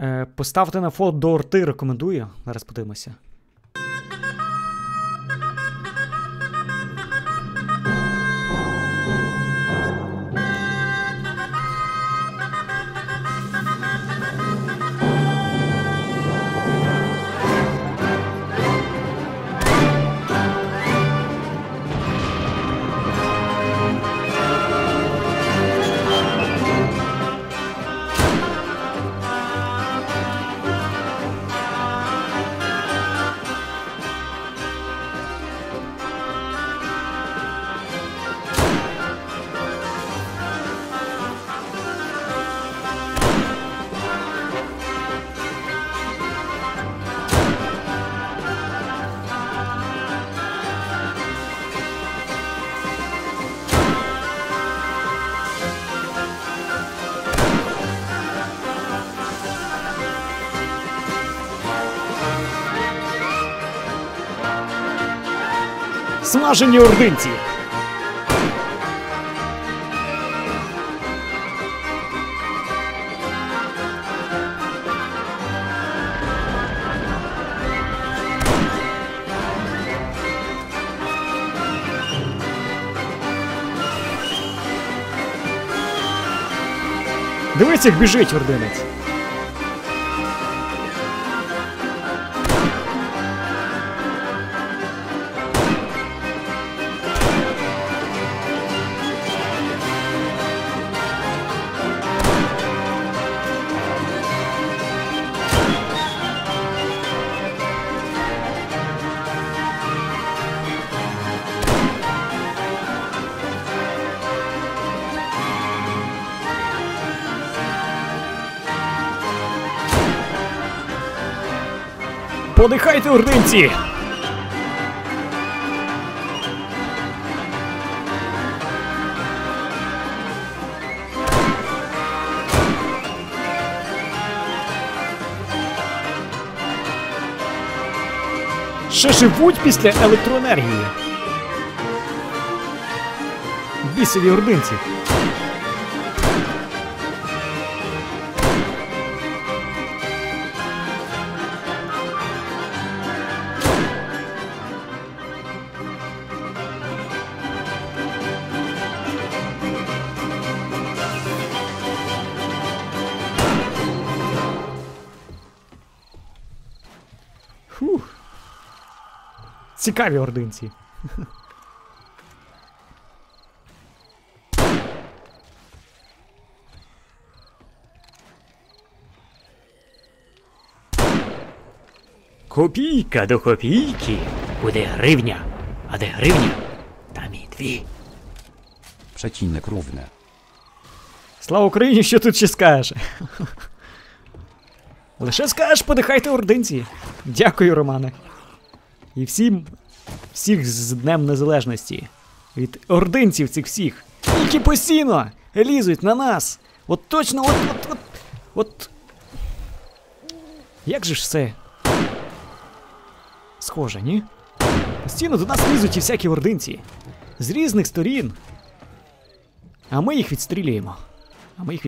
Е, поставити на фото до орти рекомендую. Зараз подивимося. Смажені ординці! Дивись, як біжить ординець. Подихайте, ординці! Ще живуть після електроенергії. Бісові ординці. Фух. Цікаві ординці. Копійка до копійки буде гривня, а де гривня, там і дві. Przecinek równe. Слава Україні, що тут ще скажеш? Лише скажеш, подихайте ординці. Дякую, Романе. І всім, всіх з Днем Незалежності. Від ординців цих всіх. Які постійно лізуть на нас. От точно, от, от, от, от. Як же ж все? Схоже, ні? Постійно до нас лізуть і всякі ординці. З різних сторін. А ми їх відстрілюємо. А ми їх